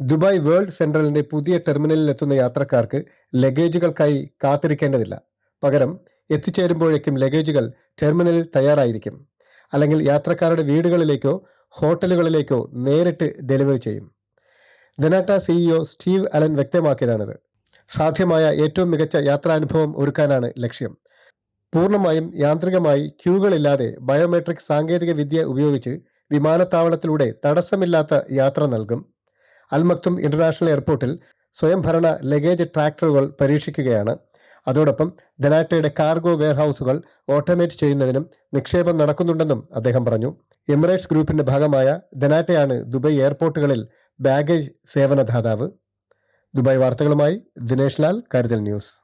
Dubai world സെൻട്രലിന്റെ പുതിയ ടെർമിനലിൽ എത്തുന്ന യാത്രക്കാർക്ക് ലഗേജുകൾക്കായി കാത്തിരിക്കേണ്ടതില്ല. പകരം എത്തിച്ചേരുമ്പോഴേക്കും ലഗേജുകൾ ടെർമിനലിൽ തയ്യാറായിരിക്കും. അല്ലെങ്കിൽ യാത്രക്കാരുടെ വീടുകളിലേക്കോ ഹോട്ടലുകളിലേക്കോ നേരിട്ട് ഡെലിവറി ചെയ്യും. ദനാട്ട സിഇഒ സ്റ്റീവ് അലൻ വ്യക്തമാക്കിയതാണിത്. സാധ്യമായ ഏറ്റവും മികച്ച യാത്രാനുഭവം ഒരുക്കാനാണ് ലക്ഷ്യം. പൂർണമായും യാന്ത്രികമായി ക്യൂകളില്ലാതെ ബയോമെട്രിക് സാങ്കേതിക വിദ്യ ഉപയോഗിച്ച് വിമാനത്താവളത്തിലൂടെ തടസ്സമില്ലാത്ത യാത്ര നൽകും. അൽമക്തും ഇന്റർനാഷണൽ എയർപോർട്ടിൽ സ്വയംഭരണ ലഗേജ് ട്രാക്ടറുകൾ പരീക്ഷിക്കുകയാണ്. അതോടൊപ്പം ധനാറ്റയുടെ കാർഗോ വെയർഹൌസുകൾ ഓട്ടോമേറ്റ് ചെയ്യുന്നതിനും നിക്ഷേപം നടക്കുന്നുണ്ടെന്നും അദ്ദേഹം പറഞ്ഞു. എമിറേറ്റ്സ് ഗ്രൂപ്പിന്റെ ഭാഗമായ ധനാറ്റയാണ് ദുബായ് എയർപോർട്ടുകളിൽ ബാഗേജ് സേവനദാതാവ്. ദുബായ് വാർത്തകളുമായി ദിനേഷ് ലാൽ കരുതൽ ന്യൂസ്.